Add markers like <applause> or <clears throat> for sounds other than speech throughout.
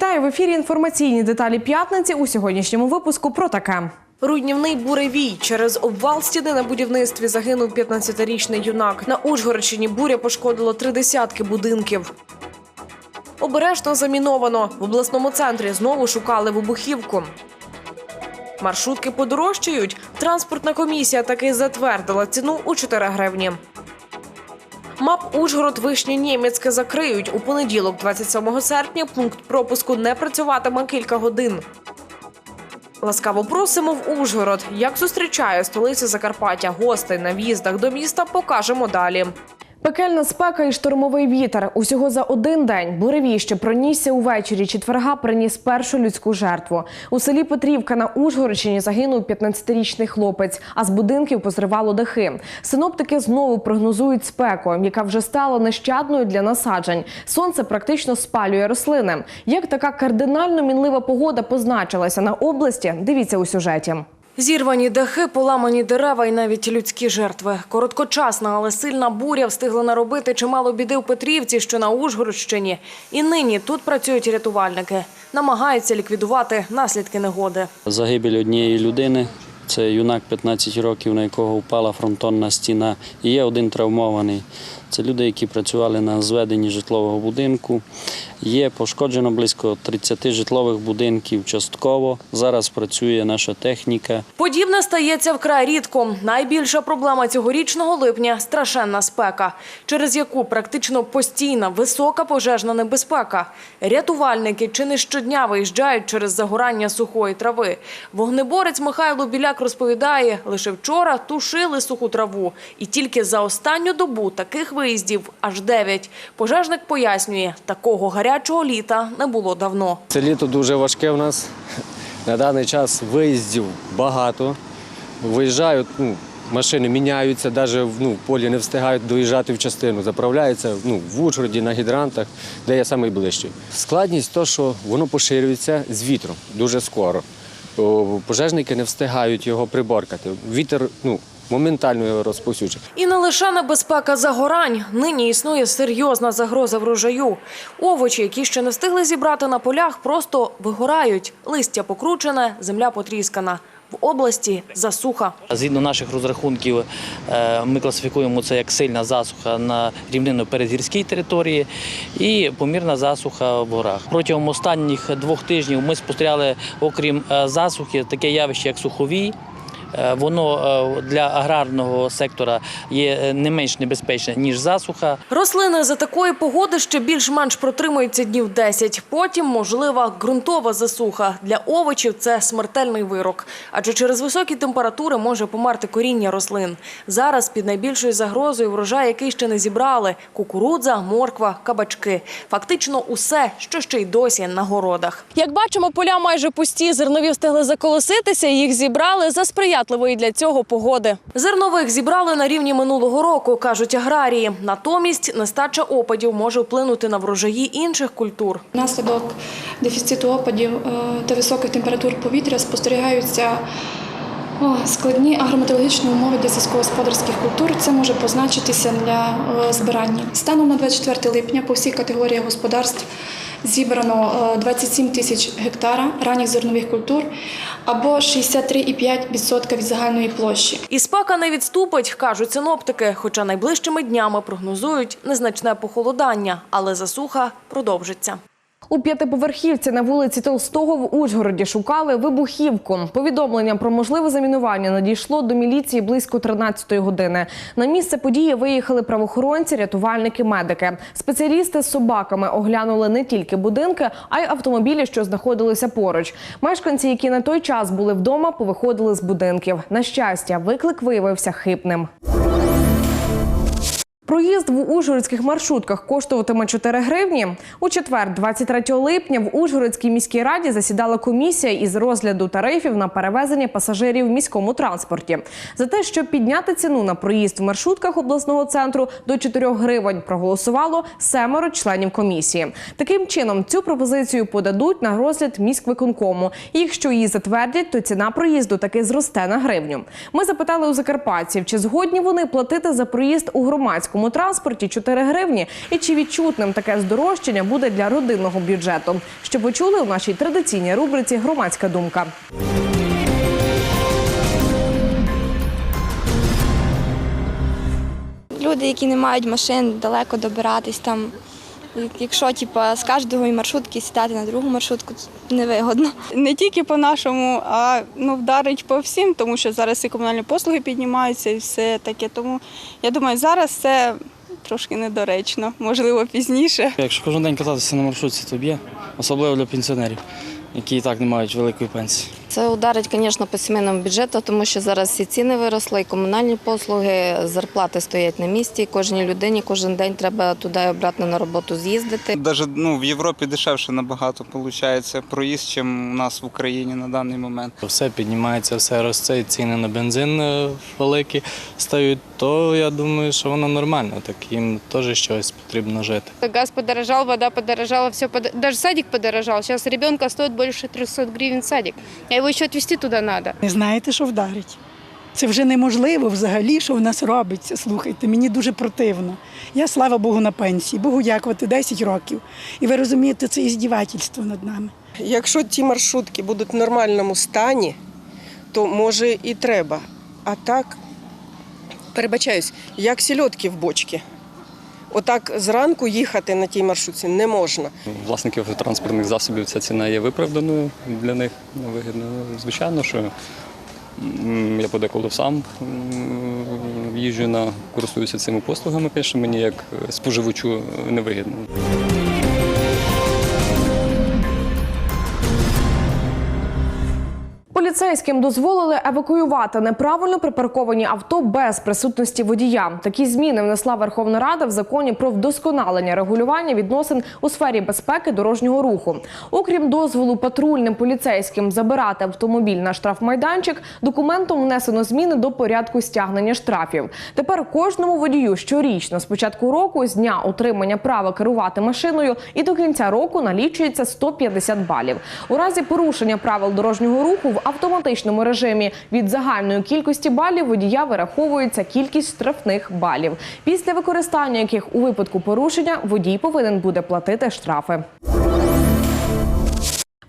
Вітаю в ефірі. Інформаційні деталі п'ятниці у сьогоднішньому випуску про таке. Руйнівний буревій через обвал стіни на будівництві загинув 15-річний юнак. На Ужгородщині буря пошкодило три десятки будинків. Обережно заміновано. В обласному центрі знову шукали вибухівку. Маршрутки подорожчають. Транспортна комісія таки затвердила ціну у 4 гривні. МАП Ужгород Вишні Німецьке закриють. У понеділок, 27 серпня, пункт пропуску не працюватиме кілька годин. Ласкаво просимо в Ужгород. Як зустрічає столиця Закарпаття гостей на в'їздах до міста, покажемо далі. Пекельна спека і штормовий вітер. Усього за один день буревій, що пронісся увечері четверга, приніс першу людську жертву. У селі Петрівка на Ужгородщині загинув 15-річний хлопець, а з будинків позривало дахи. Синоптики знову прогнозують спеку, яка вже стала нещадною для насаджень. Сонце практично спалює рослини. Як така кардинально мінлива погода позначилася на області? Дивіться у сюжеті. Зірвані дахи, поламані дерева і навіть людські жертви. Короткочасна, але сильна буря встигла наробити чимало біди в Петрівці, що на Ужгородщині. І нині тут працюють рятувальники. Намагаються ліквідувати наслідки негоди. Загибель однієї людини. Це юнак 15 років, на якого впала фронтонна стіна. І є один травмований. Це люди, які працювали на зведенні житлового будинку. Є пошкоджено близько 30 житлових будинків частково. Зараз працює наша техніка. Подібне стається вкрай рідко. Найбільша проблема цьогорічного липня страшенна спека, через яку практично постійна висока пожежна небезпека. Рятувальники чи не щодня виїжджають через загорання сухої трави. Вогнеборець Михайло Біляк розповідає, лише вчора тушили суху траву. І тільки за останню добу таких виїздів аж дев'ять. Пожежник пояснює, такого гарячого літа не було давно. Це літо дуже важке в нас. На даний час виїздів багато. Виїжджають, ну, машини міняються, навіть ну, в полі не встигають доїжджати в частину. Заправляються ну, в Ужгороді, на гідрантах, де є найближчий. Складність то, що воно поширюється з вітром дуже скоро. Пожежники не встигають його приборкати. Вітер ну, моментально його розповсюджує. І не лише небезпека загорань. Нині існує серйозна загроза врожаю. Овочі, які ще не встигли зібрати на полях, просто вигорають. Листя покручене, земля потріскана. В області засуха. Згідно наших розрахунків, е, ми класифікуємо це як сильна засуха на рівнинно-передгірській території і помірна засуха в горах. Протягом останніх двох тижнів ми спостерігали, окрім е, засухи, таке явище, як суховій. Е, Воно е, для аграрного сектора є е, не менш небезпечне, ніж засуха. Рослини за такої погоди ще більш-менш протримуються днів 10. Потім можлива ґрунтова засуха. Для овочів це смертельний вирок. Адже через високі температури може померти коріння рослин. Зараз під найбільшою загрозою врожай, який ще не зібрали – кукурудза, морква, кабачки. Фактично усе, що ще й досі на городах. Як бачимо, поля майже пусті. Зернові встигли заколоситися, їх зібрали за сприятливої для цього погоди. Зернових зібрали на рівні минулого року, кажуть аграрії. Натомість нестача опадів може вплинути на врожаї інших культур. Внаслідок дефіциту опадів е, та високих температур повітря спостерігаються складні агрометеорологічні умови для сільськогосподарських культур. Це може позначитися для е, збирання. Станом на 24 липня по всіх категоріях господарств зібрано е, 27 тисяч гектара ранніх зернових культур або 63,5% від загальної площі. І спека не відступить, кажуть синоптики. Хоча найближчими днями прогнозують незначне похолодання, але засуха продовжиться. У п'ятиповерхівці на вулиці Толстого в Ужгороді шукали вибухівку. Повідомлення про можливе замінування надійшло до міліції близько 13-ї години. На місце події виїхали правоохоронці, рятувальники, медики. Спеціалісти з собаками оглянули не тільки будинки, а й автомобілі, що знаходилися поруч. Мешканці, які на той час були вдома, повиходили з будинків. На щастя, виклик виявився хибним. Проїзд в ужгородських маршрутках коштуватиме 4 гривні. У четвер, 23 липня, в Ужгородській міській раді засідала комісія із розгляду тарифів на перевезення пасажирів в міському транспорті. За те, щоб підняти ціну на проїзд в маршрутках обласного центру до 4 гривень, проголосувало семеро членів комісії. Таким чином, цю пропозицію подадуть на розгляд міськвиконкому. Якщо її затвердять, то ціна проїзду таки зросте на гривню. Ми запитали у закарпатців, чи згодні вони платити за проїзд у громадському громадському транспорті 4 гривні. І чи відчутним таке здорожчання буде для родинного бюджету? Що почули у нашій традиційній рубриці Громадська думка. Люди, які не мають машин, далеко добиратись там. Якщо типа, з кожної маршрутки сідати на другу маршрутку, невигодно. <laughs> не тільки по нашому, а ну вдарить по всім, тому що зараз і комунальні послуги піднімаються і все таке. Тому я думаю, зараз це трошки недоречно, можливо, пізніше. Якщо кожен день кататися на маршрутці, то б'є, особливо для пенсіонерів, які і так не мають великої пенсії. Це ударить, звісно, по сімейному бюджету, тому що зараз всі ціни виросли, і комунальні послуги, зарплати стоять на місці. і Кожній людині кожен день треба туди і обратно на роботу з'їздити. Даже ну, в Європі дешевше набагато виходить проїзд, ніж у нас в Україні на даний момент. Все піднімається, все росте, і ціни на бензин е, великі стають, то я думаю, що воно нормально. Так їм теж щось потрібно жити. Газ подорожал, вода подорожала, все под... даже садик подорожал. Сейчас ребенка стоит больше 300 гривен садик. А его еще отвезти туда надо. Не знаєте, що вдарить? Це вже неможливо взагалі, що в нас робиться. Слухайте, мені дуже противно. Я, слава Богу, на пенсії. Богу дякувати 10 років. І ви розумієте, це іздівательство над нами. Якщо ті маршрутки будуть в нормальному стані, то може і треба. А так, перебачаюсь, як сільотки в бочці. Отак зранку їхати на тій маршрутці не можна. власників транспортних засобів ця ціна є виправданою для них невигідною. Звичайно, що я подеколи сам їжджу на користуюся цими послугами, пише мені як споживачу невигідно. Поліцейським дозволили евакуювати неправильно припарковані авто без присутності водія. Такі зміни внесла Верховна Рада в законі про вдосконалення регулювання відносин у сфері безпеки дорожнього руху. Окрім дозволу патрульним поліцейським забирати автомобіль на штрафмайданчик, документом внесено зміни до порядку стягнення штрафів. Тепер кожному водію щорічно з початку року з дня отримання права керувати машиною і до кінця року налічується 150 балів. У разі порушення правил дорожнього руху в автоматичному режимі від загальної кількості балів водія вираховується кількість штрафних балів, після використання яких у випадку порушення водій повинен буде платити штрафи.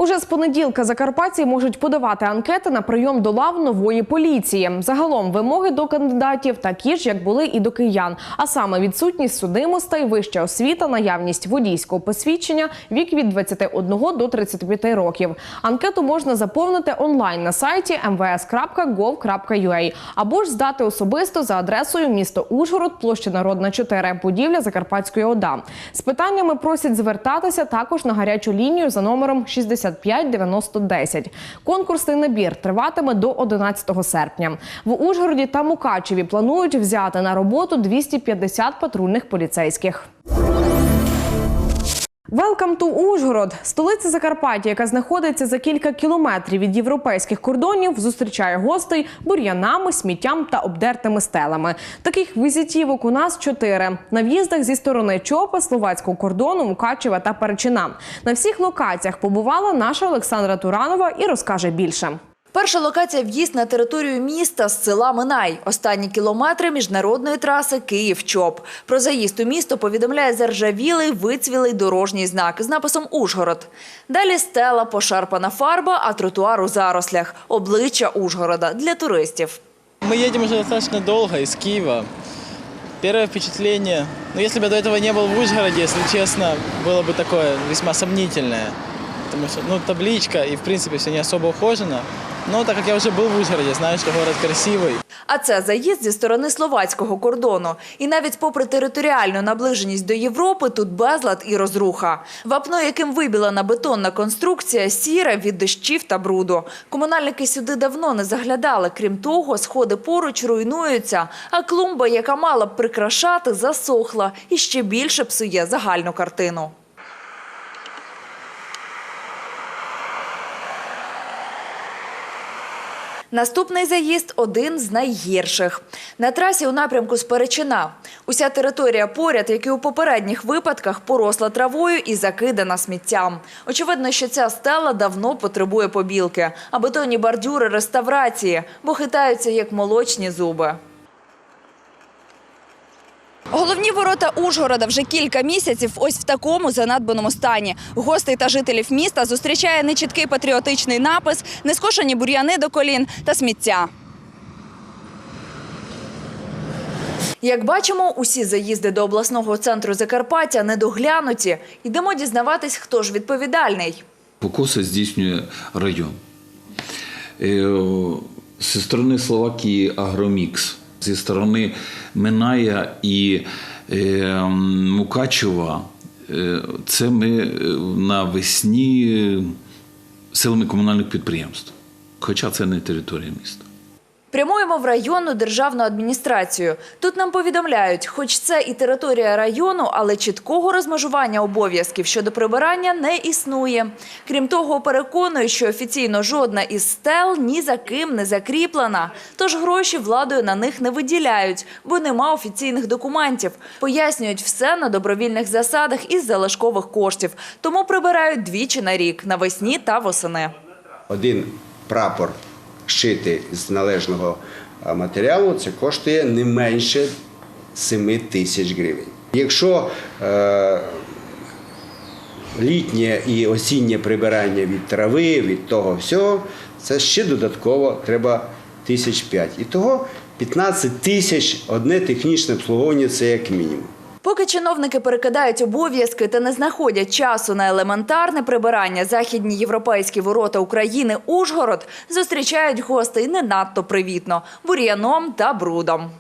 Уже з понеділка закарпатці можуть подавати анкети на прийом до лав нової поліції. Загалом вимоги до кандидатів такі ж, як були і до киян, а саме відсутність судимостей, вища освіта, наявність водійського посвідчення, вік від 21 до 35 років. Анкету можна заповнити онлайн на сайті mvs.gov.ua або ж здати особисто за адресою місто Ужгород, площа Народна 4, будівля Закарпатської ОДА. З питаннями просять звертатися також на гарячу лінію за номером 65 90 10. Конкурсний набір триватиме до 11 серпня. В Ужгороді та Мукачеві планують взяти на роботу 250 патрульних поліцейських. Welcome to Ужгород. Столиця Закарпаття, яка знаходиться за кілька кілометрів від європейських кордонів, зустрічає гостей бур'янами, сміттям та обдертими стелами. Таких візитівок у нас чотири на в'їздах зі сторони Чопа, словацького кордону, Мукачева та Перечина. На всіх локаціях побувала наша Олександра Туранова і розкаже більше. Перша локація в'їзд на територію міста з села Минай. Останні кілометри міжнародної траси Київ-Чоп. Про заїзд у місто повідомляє заржавілий, вицвілий дорожній знак з написом Ужгород. Далі стела, пошарпана фарба, а тротуар у зарослях. Обличчя Ужгорода для туристів. Мы едем уже достаточно долго из Киева. Первое впечатление, ну если бы я до этого не был в Ужгороде, если честно, было бы такое весьма сомнительное. Потому что, ну, табличка и, в принципе, все не особо ухожено. Но так как я уже был в Ужгороде, знаю, что город красивый. А це заїзд зі сторони словацького кордону. І навіть попри територіальну наближеність до Європи, тут безлад і розруха. Вапно, яким вибілена бетонна конструкція, сіре від дощів та бруду. Комунальники сюди давно не заглядали. Крім того, сходи поруч руйнуються, а клумба, яка мала б прикрашати, засохла і ще більше псує загальну картину. Наступний заїзд – один з найгірших. На трасі у напрямку Сперечина. Уся територія поряд, як і у попередніх випадках, поросла травою і закидана сміттям. Очевидно, що ця стела давно потребує побілки, а бетонні бордюри – реставрації, бо хитаються як молочні зуби. Головні ворота Ужгорода вже кілька місяців ось в такому занадбаному стані. Гостей та жителів міста зустрічає нечіткий патріотичний напис, нескошені бур'яни до колін та сміття. Як бачимо, усі заїзди до обласного центру Закарпаття недоглянуті. Йдемо дізнаватись, хто ж відповідальний. Покоси здійснює район. Е, Зі сторони Словакії Агромікс, зі сторони Миная і е, Мукачева. Це ми е, навесні е, силами комунальних підприємств. Хоча це не територія міста. Прямуємо в районну державну адміністрацію. Тут нам повідомляють, хоч це і територія району, але чіткого розмежування обов'язків щодо прибирання не існує. Крім того, переконують, що офіційно жодна із стел ні за ким не закріплена. Тож гроші владою на них не виділяють, бо нема офіційних документів. Пояснюють все на добровільних засадах із залишкових коштів. Тому прибирають двічі на рік навесні та восени. один прапор шити з належного матеріалу, це коштує не менше 7 тисяч гривень. Якщо е, літнє і осіннє прибирання від трави, від того всього, це ще додатково треба тисяч п'ять. І того 15 тисяч одне технічне обслуговування це як мінімум. Поки чиновники перекидають обов'язки та не знаходять часу на елементарне прибирання, західні європейські ворота України Ужгород зустрічають гостей не надто привітно бур'яном та брудом.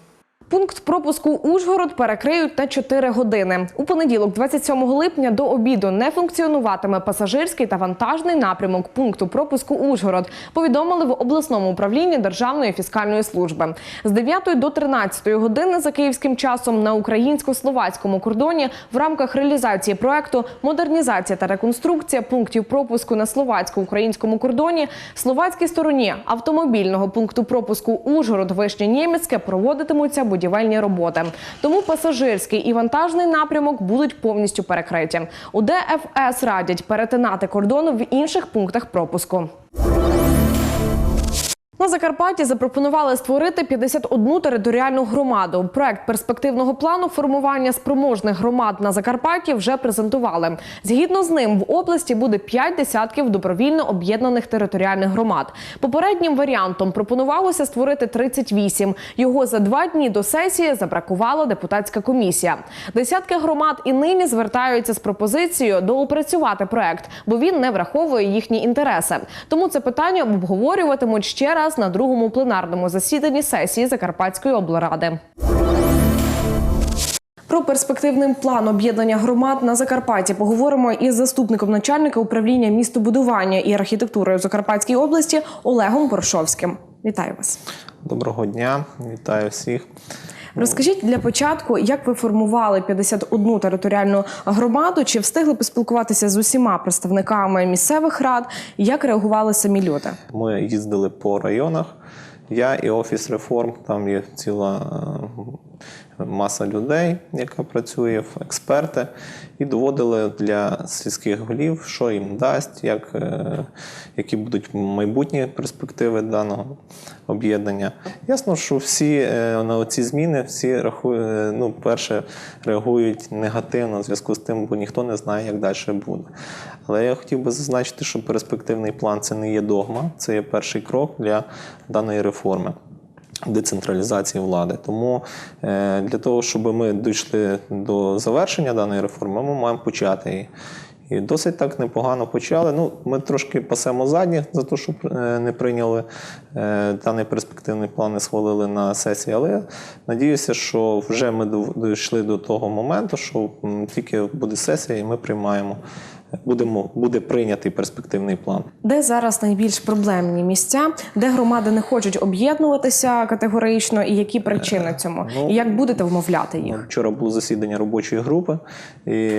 Пункт пропуску Ужгород перекриють на 4 години. У понеділок, 27 липня, до обіду не функціонуватиме пасажирський та вантажний напрямок пункту пропуску Ужгород. Повідомили в обласному управлінні Державної фіскальної служби. З 9 до 13 години за київським часом на українсько-словацькому кордоні в рамках реалізації проекту модернізація та реконструкція пунктів пропуску на словацько-українському кордоні словацькій стороні автомобільного пункту пропуску Ужгород Вишнє Німецьке проводитимуться будівельні роботи. Тому пасажирський і вантажний напрямок будуть повністю перекриті. У ДФС радять перетинати кордон в інших пунктах пропуску. На Закарпатті запропонували створити 51 територіальну громаду. Проект перспективного плану формування спроможних громад на Закарпатті вже презентували. Згідно з ним, в області буде 5 десятків добровільно об'єднаних територіальних громад. Попереднім варіантом пропонувалося створити 38. Його за два дні до сесії забракувала депутатська комісія. Десятки громад і нині звертаються з пропозицією доопрацювати проект, бо він не враховує їхні інтереси. Тому це питання обговорюватимуть ще раз на другому пленарному засіданні сесії Закарпатської облради. Про перспективний план об'єднання громад на Закарпатті поговоримо із заступником начальника управління містобудування і архітектури у Закарпатській області Олегом Боршовським. Вітаю вас. Доброго дня, вітаю всіх. Розкажіть для початку, як ви формували 51 територіальну громаду? Чи встигли поспілкуватися з усіма представниками місцевих рад? Як реагували самі люди? Ми їздили по районах. Я і офіс реформ, там є ціла маса людей, яка працює, експерти, і доводили для сільських голів, що їм дасть, як, е, які будуть майбутні перспективи даного об'єднання. Ясно, що всі е, на ці зміни всі рахують, ну, перше реагують негативно в зв'язку з тим, бо ніхто не знає, як далі буде. Але я хотів би зазначити, що перспективний план це не є догма, це є перший крок для даної реформи. Децентралізації влади. Тому е, для того, щоб ми дійшли до завершення даної реформи, ми маємо почати її. І досить так непогано почали. Ну, ми трошки пасемо задніх за те, що е, не прийняли е, даний перспективний план, не схвалили на сесії. Але надіюся, що вже ми дійшли до того моменту, що тільки буде сесія, і ми приймаємо, будемо, буде прийнятий перспективний план. Де зараз найбільш проблемні місця, де громади не хочуть об'єднуватися категорично, і які причини цьому? ну, І як будете вмовляти їх? Вчора було засідання робочої групи, і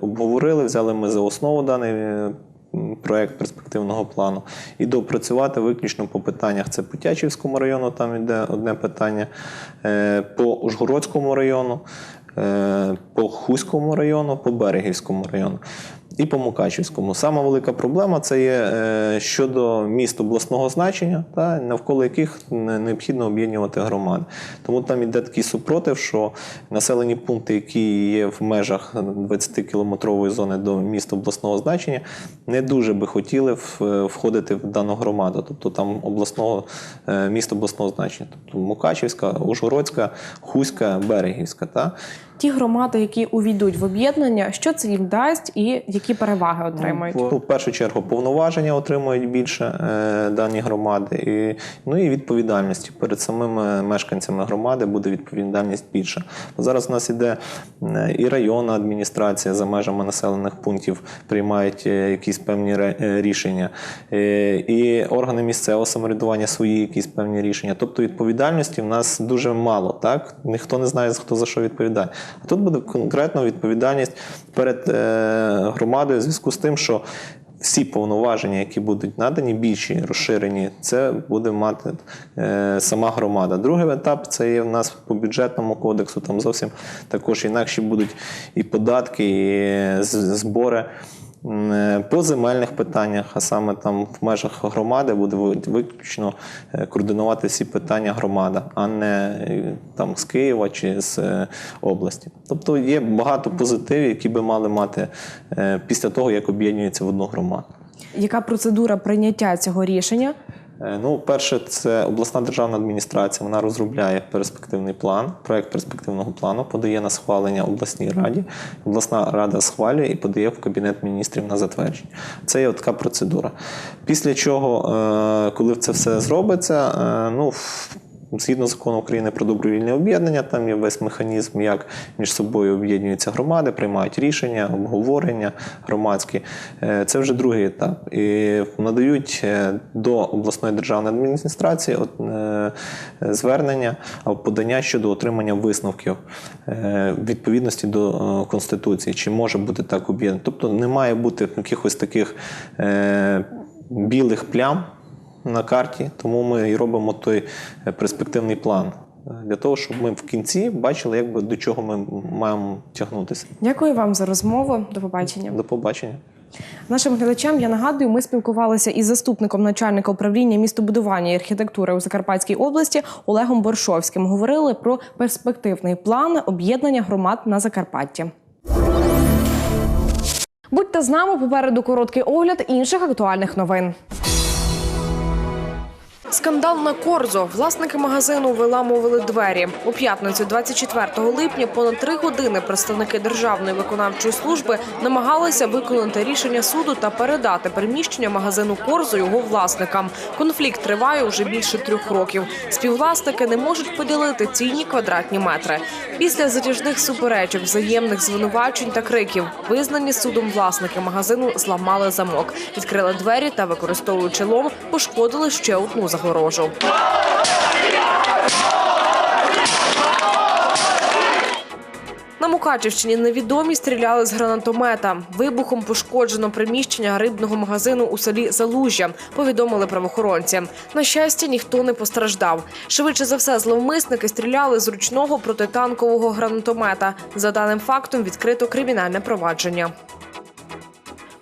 обговорили, взяли ми за основу даний е, м, проект перспективного плану і допрацювати виключно по питаннях. Це по Тячівському району, там йде одне питання, е, по Ужгородському району, е, по Хуському району, по Берегівському району. І по Мукачівському. Сама велика проблема це є е, щодо міст обласного значення, та навколо яких необхідно об'єднувати громади. Тому там іде такий супротив, що населені пункти, які є в межах 20-кілометрової зони до міст обласного значення, не дуже би хотіли входити в дану громаду, тобто там обласного е, міст обласного значення, тобто Мукачівська, Ужгородська, Хуська, Берегівська. Та? Ті громади, які увійдуть в об'єднання, що це їм дасть і які переваги отримають? Ну, в першу чергу повноваження отримують більше е, дані громади, і, ну і відповідальності перед самими мешканцями громади буде відповідальність більша. Зараз у нас іде е, і районна адміністрація за межами населених пунктів приймають е, якісь певні ре- е, рішення, е, і органи місцевого самоврядування свої якісь певні рішення. Тобто відповідальності в нас дуже мало. Так ніхто не знає хто за що відповідає. А тут буде конкретно відповідальність перед е, громадою в зв'язку з тим, що всі повноваження, які будуть надані, більші, розширені, це буде мати е, сама громада. Другий етап це є в нас по бюджетному кодексу. Там зовсім також інакші будуть і податки, і збори. Е, По земельних питаннях, а саме там в межах громади буде виключно е, координувати всі питання громада, а не е, там з Києва чи з області. Тобто є багато позитивів, які би мали мати після того, як об'єднується в одну громаду. Яка процедура прийняття цього рішення? Е, Ну, перше, це обласна державна адміністрація. Вона розробляє перспективний план, проект перспективного плану, подає на схвалення обласній раді. Обласна рада схвалює і подає в кабінет міністрів на затвердження. Це є така процедура. Після чого, е, коли це все зробиться, е, ну Згідно закону України про добровільне об'єднання, там є весь механізм, як між собою об'єднуються громади, приймають рішення, обговорення громадські. Е, Це вже другий етап. І надають е, до обласної державної адміністрації е, звернення або подання щодо отримання висновків відповідності до Конституції, чи може бути так об'єднано. Тобто не має бути якихось таких білих плям на карті, тому ми і робимо той е, перспективний план. е, Для того, щоб ми в кінці бачили, якби до чого ми маємо тягнутися. Дякую вам за розмову. До побачення. До побачення. Нашим глядачам я нагадую, ми спілкувалися із заступником начальника управління містобудування і архітектури у Закарпатській області Олегом Боршовським. Говорили про перспективний план об'єднання громад на Закарпатті. Будьте з нами попереду короткий огляд інших актуальних новин. Скандал на Корзо. Власники магазину виламували двері. У п'ятницю, 24 липня, понад три години представники Державної виконавчої служби намагалися виконати рішення суду та передати приміщення магазину Корзо його власникам. Конфлікт триває уже більше трьох років. Співвласники не можуть поділити цінні квадратні метри. Після затяжних суперечок, взаємних звинувачень та криків, визнані судом власники магазину зламали замок, відкрили двері та, використовуючи лом, пошкодили ще одну загорожу. На Мукачівщині невідомі стріляли з гранатомета. Вибухом пошкоджено приміщення рибного магазину у селі Залужжя, повідомили правоохоронці. На щастя, ніхто не постраждав. Швидше за все, зловмисники стріляли з ручного протитанкового гранатомета. За даним фактом відкрито кримінальне провадження.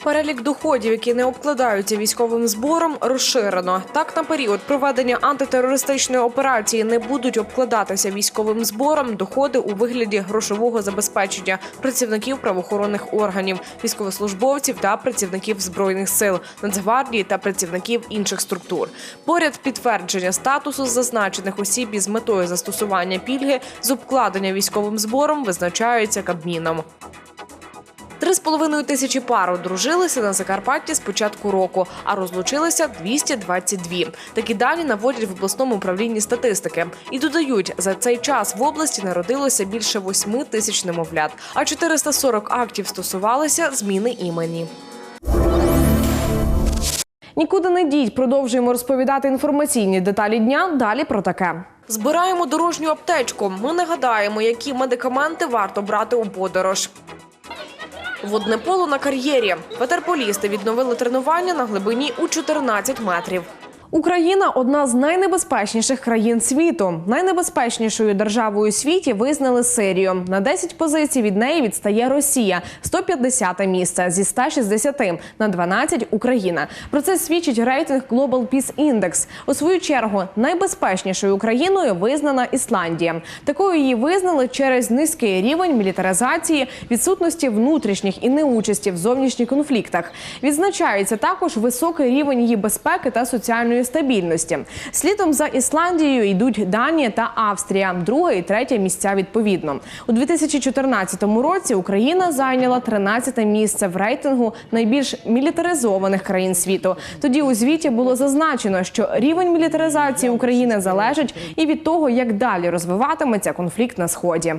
Перелік доходів, які не обкладаються військовим збором, розширено. Так, на період проведення антитерористичної операції не будуть обкладатися військовим збором доходи у вигляді грошового забезпечення працівників правоохоронних органів, військовослужбовців та працівників збройних сил, Нацгвардії та працівників інших структур. Поряд підтвердження статусу зазначених осіб із метою застосування пільги з обкладення військовим збором визначаються Кабміном. Три з половиною тисячі пар одружилися на Закарпатті з початку року, а розлучилися 222. Такі дані наводять в обласному управлінні статистики і додають, за цей час в області народилося більше 8 тисяч немовлят, а 440 актів стосувалися зміни імені. Нікуди не діть. Продовжуємо розповідати інформаційні деталі дня. Далі про таке. Збираємо дорожню аптечку. Ми нагадаємо, які медикаменти варто брати у подорож. Водне поло на кар'єрі. Ветерполісти відновили тренування на глибині у 14 метрів. Україна одна з найнебезпечніших країн світу. Найнебезпечнішою державою у світі визнали Сирію. На 10 позицій від неї відстає Росія, 150 місце зі 160 на 12 – Україна. Про це свідчить рейтинг Global Peace Index. У свою чергу найбезпечнішою країною визнана Ісландія. Такою її визнали через низький рівень мілітаризації, відсутності внутрішніх і неучасті в зовнішніх конфліктах. Відзначається також високий рівень її безпеки та соціальної стабільності. Слідом за Ісландією йдуть Данія та Австрія, друге і третє місця відповідно. У 2014 році Україна зайняла 13 місце в рейтингу найбільш мілітаризованих країн світу. Тоді у звіті було зазначено, що рівень мілітаризації України залежить і від того, як далі розвиватиметься конфлікт на сході.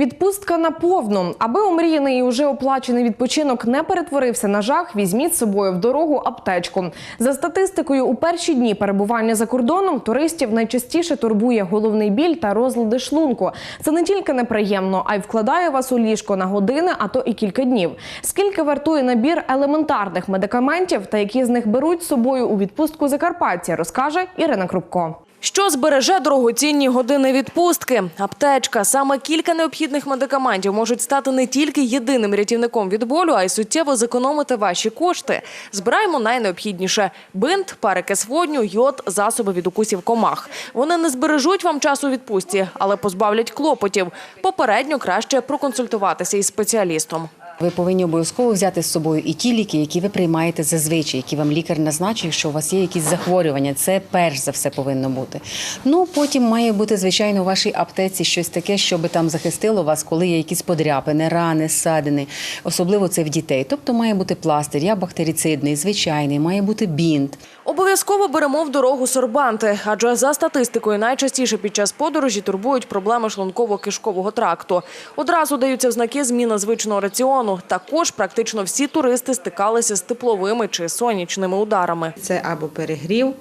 Відпустка на повну. Аби омріяний і уже оплачений відпочинок не перетворився на жах, візьміть з собою в дорогу аптечку. За статистикою, у перші дні перебування за кордоном туристів найчастіше турбує головний біль та розлади шлунку. Це не тільки неприємно, а й вкладає вас у ліжко на години, а то і кілька днів. Скільки вартує набір елементарних медикаментів та які з них беруть з собою у відпустку Закарпаття, розкаже Ірина Крупко. Що збереже дорогоцінні години відпустки? Аптечка. Саме кілька необхідних медикаментів можуть стати не тільки єдиним рятівником від болю, а й суттєво зекономити ваші кошти. Збираємо найнеобхідніше: бинт, перекис водню, йод, засоби від укусів комах. Вони не збережуть вам часу у відпустці, але позбавлять клопотів. Попередньо краще проконсультуватися із спеціалістом. Ви повинні обов'язково взяти з собою і ті ліки, які ви приймаєте зазвичай, які вам лікар назначив, якщо у вас є якісь захворювання. Це перш за все повинно бути. Ну потім має бути звичайно у вашій аптеці щось таке, щоб там захистило вас, коли є якісь подряпини, рани, ссадини. Особливо це в дітей. Тобто має бути пластир, я бактерицидний, звичайний, має бути бінт. Обов'язково беремо в дорогу сорбанти, адже за статистикою найчастіше під час подорожі турбують проблеми шлунково-кишкового тракту. Одразу даються знаки зміни звичного раціону. Також практично всі туристи стикалися з тепловими чи сонячними ударами. Це або перегрів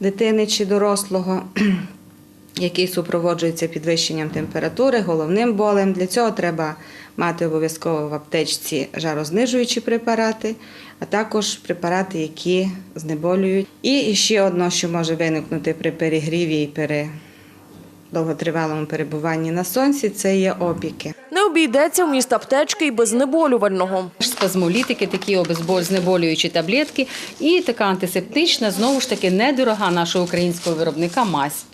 дитини чи дорослого, <clears throat> який супроводжується підвищенням температури, головним болем. Для цього треба мати обов'язково в аптечці жарознижуючі препарати, а також препарати, які знеболюють. І ще одно, що може виникнути при перегріві і при довготривалому перебуванні на сонці, це є опіки. Не обійдеться вміст аптечки і без знеболювального. Спазмолітики, такі знеболюючі таблетки і така антисептична, знову ж таки, недорога нашого українського виробника мазь.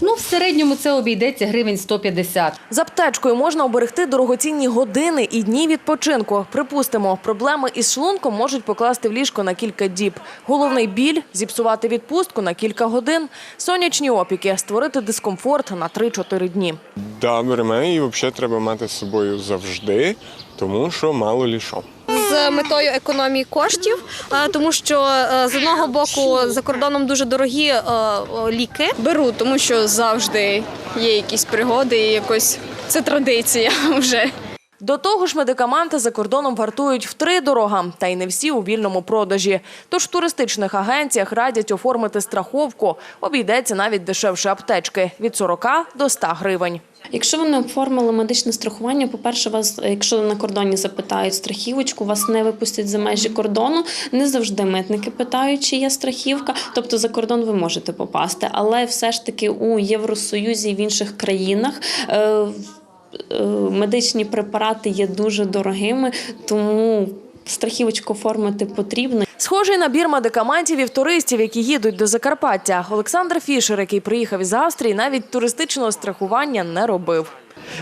Ну, в середньому це обійдеться гривень 150. З аптечкою можна оберегти дорогоцінні години і дні відпочинку. Припустимо, проблеми із шлунком можуть покласти в ліжко на кілька діб. Головний біль зіпсувати відпустку на кілька годин. Сонячні опіки створити дискомфорт на 3-4 дні. Да, беремо і взагалі треба мати з собою завжди, тому що мало лі що. З метою економії коштів, тому що е, з одного боку за кордоном дуже дорогі е, ліки. Беру, тому що завжди є якісь пригоди, і якось це традиція <laughs> вже. До того ж, медикаменти за кордоном вартують втри дорога, та й не всі у вільному продажі. Тож в туристичних агенціях радять оформити страховку. Обійдеться навіть дешевше аптечки – від 40 до 100 гривень. Якщо ви не оформили медичне страхування, по-перше, вас, якщо на кордоні запитають страхівочку, вас не випустять за межі кордону. Не завжди митники питають, чи є страхівка. Тобто за кордон ви можете попасти, але все ж таки у Євросоюзі і в інших країнах. Е, Медичні препарати є дуже дорогими, тому страхівочку оформити потрібно. Схожий набір медикаментів і в туристів, які їдуть до Закарпаття. Олександр Фішер, який приїхав із Австрії, навіть туристичного страхування не робив.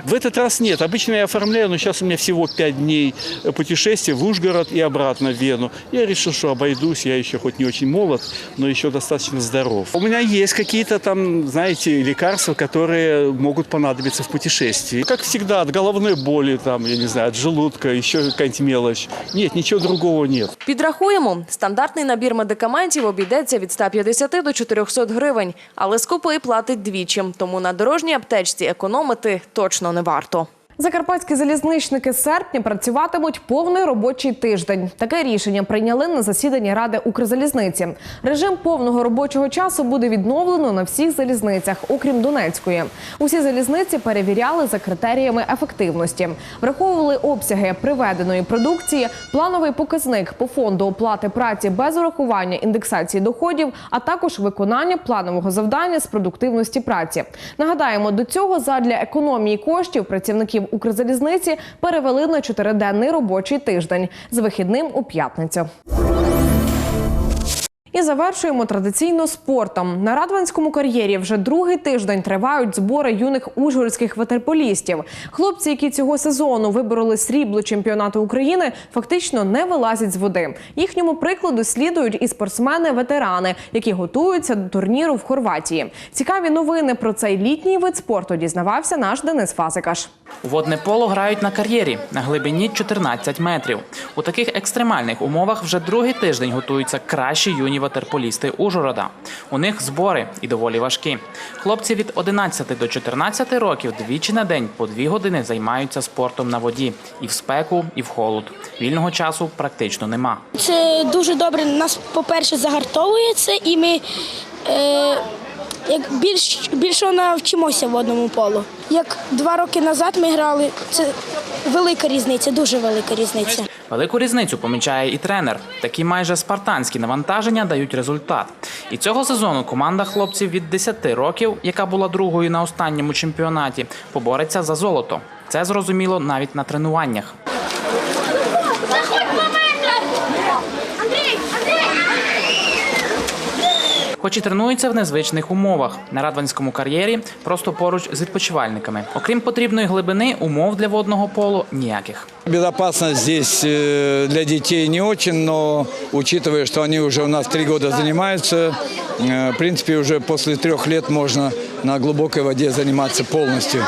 В этот раз нет. Обычно я оформляю, но сейчас у меня всего 5 дней путешествия в Ужгород и обратно в Вену. Я решил, что обойдусь. Я еще хоть не очень молод, но еще достаточно здоров. У меня есть какие-то там, знаете, лекарства, которые могут понадобиться в путешествии. Как всегда, от головной боли, там, я не знаю, от желудка, еще какая-нибудь мелочь. Нет, ничего другого нет. Підрахуємо, стандартний набір медикаментів обійдеться від 150 до 400 гривень, але скупий платить двічі, тому на дорожній аптечці економити точно не варто. Закарпатські залізничники з серпня працюватимуть повний робочий тиждень. Таке рішення прийняли на засіданні Ради Укрзалізниці. Режим повного робочого часу буде відновлено на всіх залізницях, окрім Донецької. Усі залізниці перевіряли за критеріями ефективності, враховували обсяги приведеної продукції, плановий показник по фонду оплати праці без урахування індексації доходів, а також виконання планового завдання з продуктивності праці. Нагадаємо, до цього задля економії коштів працівників Укрзалізниці перевели на чотириденний робочий тиждень з вихідним у п'ятницю. І завершуємо традиційно спортом. На Радванському кар'єрі вже другий тиждень тривають збори юних ужгородських ветерполістів. Хлопці, які цього сезону вибороли срібло чемпіонату України, фактично не вилазять з води. Їхньому прикладу слідують і спортсмени-ветерани, які готуються до турніру в Хорватії. Цікаві новини про цей літній вид спорту дізнавався наш Денис Фасикаш. У водне поло грають на кар'єрі на глибині 14 метрів. У таких екстремальних умовах вже другий тиждень готуються кращі юні ватерполісти Ужгорода. У них збори і доволі важкі. Хлопці від 11 до 14 років двічі на день по дві години займаються спортом на воді і в спеку, і в холод. Вільного часу практично нема. Це дуже добре нас, по-перше, загартовує це, і ми е, як більш, більше навчимося водному полу. Як два роки назад ми грали, це велика різниця, дуже велика різниця. Велику різницю помічає і тренер. Такі майже спартанські навантаження дають результат. І цього сезону команда хлопців від 10 років, яка була другою на останньому чемпіонаті, побореться за золото. Це зрозуміло навіть на тренуваннях. Хоч і тренуються в незвичних умовах на радванському кар'єрі, просто поруч з відпочивальниками. Окрім потрібної глибини, умов для водного полу ніяких. Безопасность здесь э, для детей не очень, но учитывая, что они уже у нас три года занимаются, э, в принципе, уже после трех лет можно на глубокой воде заниматься полностью.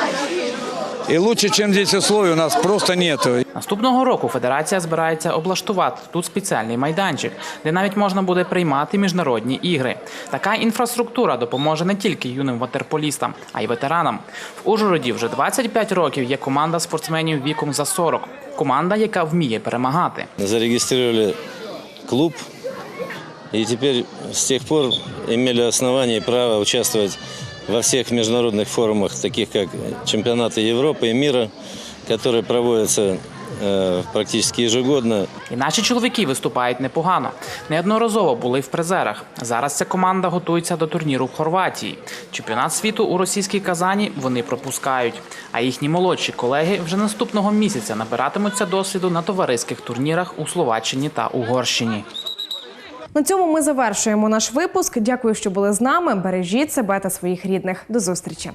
И лучше, чем здесь условий, у нас просто нету. Наступного року федерація збирається облаштувати тут спеціальний майданчик, де навіть можна буде приймати міжнародні ігри. Така інфраструктура допоможе не тільки юним ватерполістам, а й ветеранам. В Ужгороді вже 25 років є команда спортсменів віком за 40. Команда, яка вміє перемагати. зарегистрировали клуб и теперь с тех пор имели основание и право участвовать во всех международных форумах, таких как чемпионаты Европы и мира, которые проводятся э, практически ежегодно. І наші чоловіки виступають непогано. Неодноразово були в призерах. Зараз ця команда готується до турніру в Хорватії. Чемпіонат світу у російській Казані вони пропускають. А їхні молодші колеги вже наступного місяця набиратимуться досвіду на товариських турнірах у Словаччині та Угорщині. На цьому ми завершуємо наш випуск. Дякую, що були з нами. Бережіть себе та своїх рідних. До зустрічі.